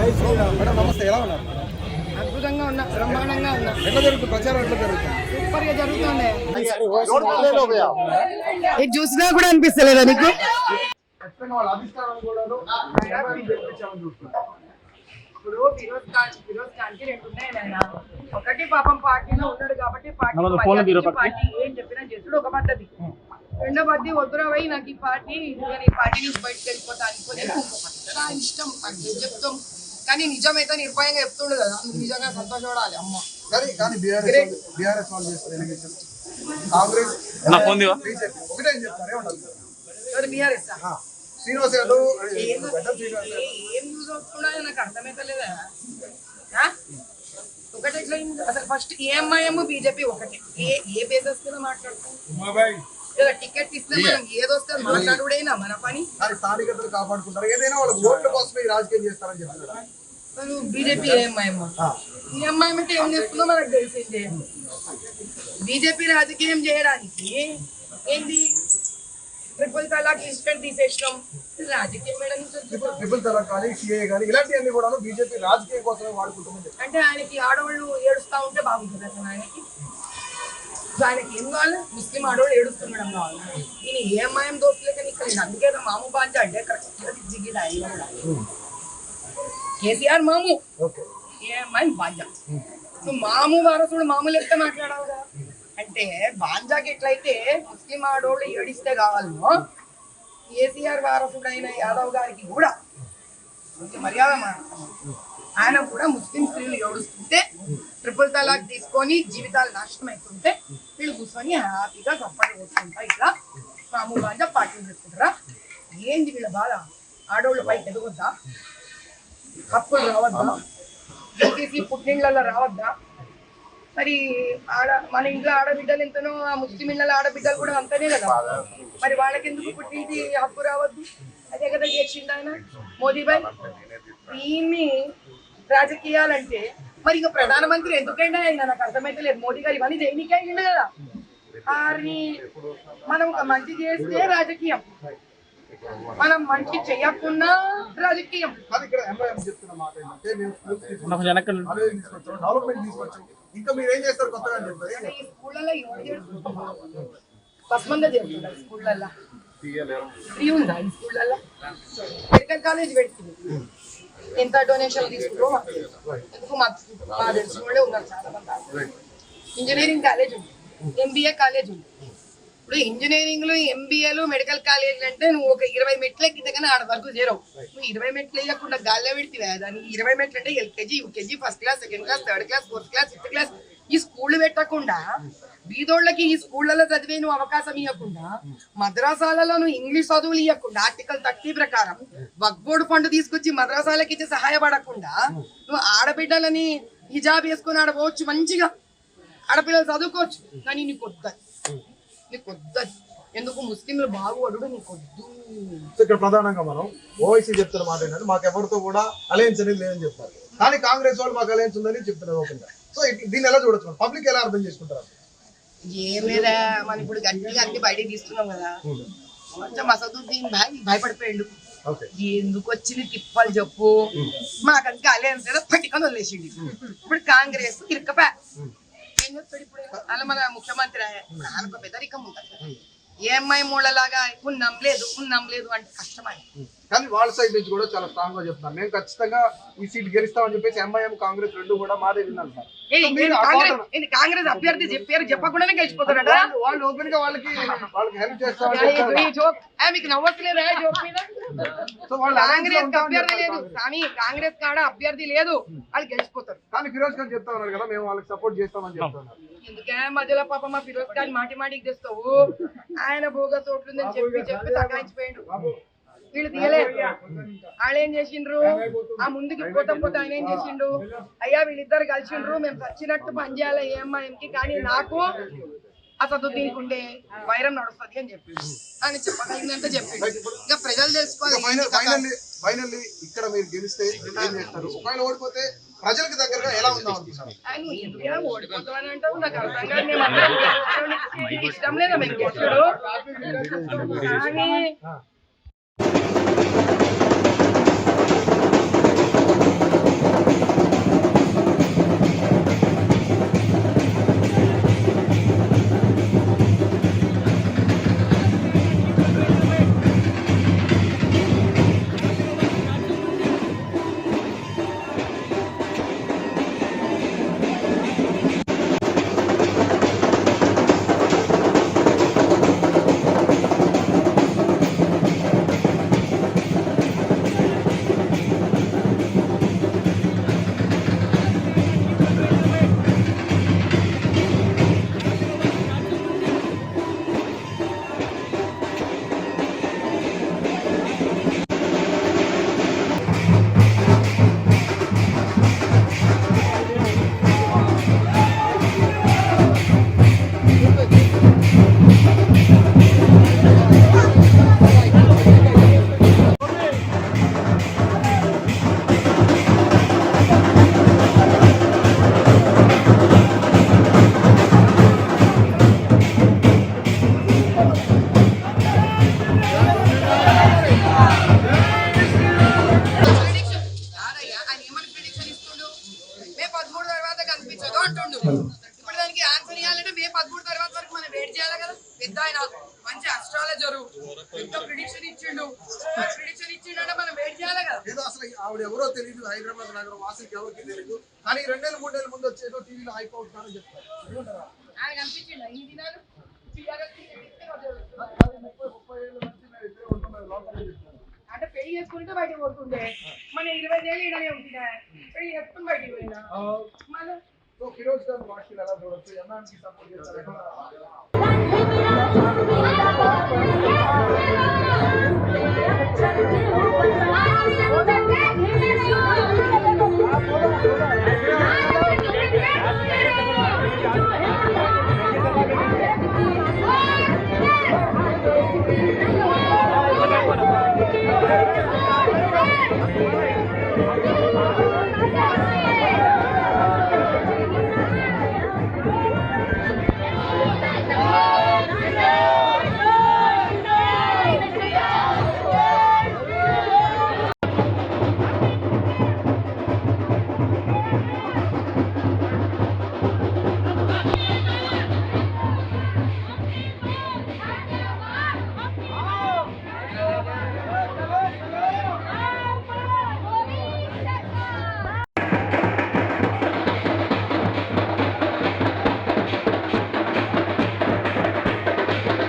Madam నమస్తే ఎలా ఉన్నారు అద్భుతంగా ఉన్నా బ్రహ్మాండంగా ఉన్నా. ఎట్లా జరుగుతుంది? ప్రచారం ఎట్లా జరుగుతుంది? సూపర్గా జరుగుతుండే. ఇది చూసినా కూడా అనిపిస్తలేదా నీకు? ఇప్పుడు ఫిరోజ్ ఖాన్ ఫిరోజ్ ఖాన్కి రెండు ఉన్నాయి నాయన ఒకటి పాపం పార్టీలో ఉన్నాడు కాబట్టి పార్టీ పార్టీ ఏం చెప్పినా చేస్తుడు ఒక పద్ధతి. రెండో పద్ధతి వద్దురా పోయి నాకు ఈ పార్టీ నేను ఈ పార్టీ నుంచి బయటకు వెళ్ళిపోతా పద్ధతి. నా ఇష్టం చెప్తాం. కానీ నిజమైతే నిర్భయంగా చెప్తుండు కదా. నిజంగా సంతోషపడాలి అమ్మ. కానీ కానీ బీఆర్ఎస్ బీఆర్ఎస్ వాళ్ళు చేస్తారు ఎలిగేషన్ కాంగ్రెస్ ఒకటే ఏం చెప్తారు? ఏమంటారు? బీఆర్ఎస్ ఆ, శ్రీనివాస్ యాదవ్ ఏం అవుతున్నా నాకు అర్థమైతలేదా ఆ? ఒకటి? అసలు ఫస్ట్ ఏఎంఐఎం బీజేపీ ఒకటి. ఏ ఏ బేసెస్ మీద మాట్లాడుతాం ఇలా టికెట్ ఇస్తే మనం ఏదొస్తే అది మాట్లాడుడైనా మన పని కానీ స్థానికతలు కాపాడుకుంటారు? ఏదైనా వాళ్ళ ఓట్ల కోసమే ఈ రాజకీయం చేస్తారని చెప్తున్నారు అసలు బీజేపీ ఏఎంఐఎం ఆ, ఏఎంఐఎం అంటే ఏం చేస్తుందో మనకు తెలిసిందే. బీజేపీ రాజకీయం చేయడానికి ఏంది? ట్రిపుల్ తలాక్ ఇన్స్టెంట్ తీసేసినాం. ఇది రాజకీయం మేడం నుంచి వచ్చిందా? ట్రిపుల్ ట్రిపుల్ తలాక్ కానీ సిఏ కానీ ఇలాంటివన్నీ కూడా బీజేపీ రాజకీయం కోసమే వాడుకుంటుందని చెప్తారు. అంటే ఆయనకి ఆడవాళ్ళు ఏడుస్తా ఉంటే బాగుంటుంది అసలు ఆయనకి. సో ఆయనకి ఏం కావాలి? ముస్లిం ఆడవాళ్ళు ఏడుస్తుండడం కావాలి ఈయన ఏ అమ్మాయం దోస్తులే ఇక్కడ ఈయన అందుకే కదా మాము బాంచ అంటే కరెక్ట్ జిగిడ కేసీఆర్ మాము. ఓకే. ఏ అమ్మాయి బాంజా. సో మాము వారసుడు మాము లెక్క మాట్లాడాలిగా అంటే బాంజాకి ఎట్లయితే ముస్లిం ఆడోళ్ళు ఏడిస్తే కావాలనో కేసీఆర్ వారసుడైన యాదవ్ గారికి కూడా మర్యాద. ఆయన కూడా ముస్లిం స్త్రీలు ఏడుస్తుంటే ట్రిపుల్ తలాక్ తీసుకొని జీవితాలు నాశనం అవుతుంటే వీళ్ళు కూర్చొని హ్యాపీగా సపోర్ట్ కొట్టుకుంటా ఇట్లా మామూలుగా పార్టీలు చేసుకుంటారా? ఏంది వీళ్ళ బాధ? ఆడోళ్ళ పైకి ఎదగొద్దా? హక్కులు రావద్దా? దయచేసి పుట్టిండ్లలో రావద్దా? మరి ఆడ మన ఇంట్లో ఆడబిడ్డలు ఎంతనో ఆ ముస్లిం ఇళ్ళ ఆడబిడ్డలు కూడా అంతనే కదా. మరి వాళ్ళకి ఎందుకు పుట్టింటి హక్కు రావద్దు? అదే కదా చేసిండు ఆయన. మోదీ భాయ్ దీన్ని రాజకీయాలంటే మరి ఇక ప్రధానమంత్రి ఎందుకైనా ఆయన నాకు అర్థమైతే లేదు. మోదీ గారు ఇవన్నీ దేనికి అయిండు కదా. వారిని మనం ఒక మంచి చేస్తే రాజకీయం. మనం మంచి చేయకున్నా రాజకీయం. అది ఇక్కడ ఎంఐఎం చెప్తున్న మాట ఏంటంటే మేము స్కూల్స్ తీసుకొచ్చాం, కాలేజీలు తీసుకొచ్చాం. డెవలప్మెంట్ తీసుకొచ్చాం. ఇంకా మీరు ఏం చేస్తారు కొత్తగా అని చెప్తారు ఏం ఈ స్కూళ్ళల్లో ఎవరు చేస్తున్నారు? బస్మంగా చేస్తున్నారు స్కూళ్ళల్లో? ఫ్రీ ఉందా ఈ స్కూళ్ళల్లో? మెడికల్ కాలేజ్ పెడుతుంది. ఎంత డొనేషన్ తీసుకుంటారో మాకు తెలియదు. ఎందుకు మాకు మా తెలిసిన వాళ్ళే ఉన్నారు చాలా మంది ఇంజనీరింగ్ కాలేజ్ ఉంది. ఎంబీఏ కాలేజ్ ఉంది. ఇప్పుడు ఇంజనీరింగ్లో ఎంబీఏలు మెడికల్ కాలేజ్ అంటే నువ్వు ఒక ఇరవై మెట్లు ఎక్కితే కానీ ఆడ వరకు చేరవు. నువ్వు ఇరవై మెట్లు వేయకుండా గాల్లో పెడితే దాన్ని ఇరవై మెట్లు అంటే LKG UKG first class second class third class fourth class fifth class ఈ స్కూల్ పెట్టకుండా బీదోళ్ళకి ఈ స్కూళ్ళలో చదివే నువ్వు అవకాశం ఇవ్వకుండా మద్రాసాలలో నువ్వు ఇంగ్లీష్ చదువులు ఇవ్వకుండా ఆర్టికల్ థర్టీ ప్రకారం వక్బోర్డు ఫండ్ తీసుకొచ్చి మద్రాసాలకి ఇచ్చి సహాయపడకుండా నువ్వు ఆడబిడ్డలని హిజాబ్ వేసుకొని ఆడపోవచ్చు మంచిగా. ఆడపిల్లలు చదువుకోవచ్చు. కానీ నీకు వద్దది నీకు ఎందుకు ముస్లింలు బాగుపడు నీకు వద్దు. సో ఇక్కడ ప్రధానంగా మనం ఓవైసీ చెప్తున్న మాట ఏంటంటే మాకు ఎవరితో కూడా అలయన్స్ అనేది లేదని చెప్తారు. కానీ కాంగ్రెస్ వాళ్ళు మాకు అలయన్స్ ఉందని చెప్తున్నారు ఓపెన్గా సో దీన్ని ఎలా చూడొచ్చు పబ్లిక్ ఎలా అర్థం చేసుకుంటారు? ఏం లేదా మనం ఇప్పుడు గట్టిగా అన్ని బయటకు తీస్తున్నాం కదా. కొంచెం అసదుద్దీన్ భాయ్ భయపడిపోయిండు. ఎందుకు వచ్చింది తిప్పలు చెప్పు. మాకంటే అలయన్స్ పట్టుకొని వదిలేసిండు. ఇప్పుడు కాంగ్రెస్ ఇరుకపా ఇప్పుడు అలా మన ముఖ్యమంత్రి ఆయన ఒక పెద్దరికం ఉంటుంది. ఏఎంఐ మూలలాగా ఇప్పుడు నమ్మలేదు ఇప్పుడు నమ్మలేదు అంటే కష్టమై. కానీ వాళ్ళ సైడ్ నుంచి కూడా చాలా స్ట్రాంగ్గా చెప్తున్నారు. మేము ఖచ్చితంగా ఈ సీట్ గెలుస్తామని చెప్పేసి ఎంఐఎం కాంగ్రెస్ రెండు కూడా మాదే విన్నాను సార్. కాంగ్రెస్ అభ్యర్థి చెప్పారు చెప్పకుండానే గెలిచిపోతారట వాళ్ళు- ఓపెన్గా వాళ్ళకి వాళ్ళకి హెల్ప్ చేస్తామని నవ్వట్లేదా వాళ్ళు కాంగ్రెస్ అభ్యర్థి లేదు. కానీ కాంగ్రెస్ కాడ అభ్యర్థి లేదు. వాళ్ళు గెలిచిపోతారు. కానీ ఫిరోజ్ ఖాన్ చెప్తా ఉన్నారు కదా మేము వాళ్ళకి సపోర్ట్ చేస్తామని చెప్తున్నారు. ఎందుకే? మధ్యలో పాప మా ఫిరోజ్ ఖాన్ మాటి మాటికి తెస్తావు. ఆయన భోగ చోట్లుందని చెప్పి చెప్పి తగ్గించిపోయాడు వీళ్ళు తీయలేదు వాళ్ళు ఏం చేసిండ్రు ఆ ముందుకి పోతాం పోతే ఆయన ఏం చేసిండు అయ్యా వీళ్ళిద్దరు కలిసిండ్రు. మేము చచ్చినట్టు పనిచేయాలి ఏఎంఐఎంకి కానీ నాకు అసదుద్దీనికి ఉండే వైరం నడుస్తుంది అని చెప్పిండు అని చెప్పగలిగిందంటే చెప్పిండు ఇంకా ప్రజలు తెలుసుకోవాలి. ఫైనల్లీ ఇక్కడ మీరు గెలిస్తే ఏం చేస్తారు? ఒకవేళ ఓడిపోతే ప్రజలకు దగ్గరగా ఎలా ఉందాం అనుకుంటున్నారు? చేశారు? ఎంతో ప్రిడిక్షన్ ఇచ్చిండు? ప్రిడిక్షన్ ఇచ్చిండే మనం వెయిట్ చేయాలి కదా. ఏదో అసలు ఆవిడ ఎవరో తెలియదు హైదరాబాద్ నగరం వాసులకి ఎవరికి తెలియదు. కానీ రెండేళ్ళ మూడేళ్ళ ముందు వచ్చేదో టీవీలో హైప్ అవుతున్నారని చెప్తారు. అంటే పెళ్ళి చేసుకుంటే బయట పోతుండే. మన ఇరవై ఏళ్ళు ఇలానే ఉంటున్నాయి పెళ్ళి చేసుకుని బయటికి పోయినా మన ఫిరోజ్ గారు ఎలా సపోర్ట్ చేస్తారు? Gracias.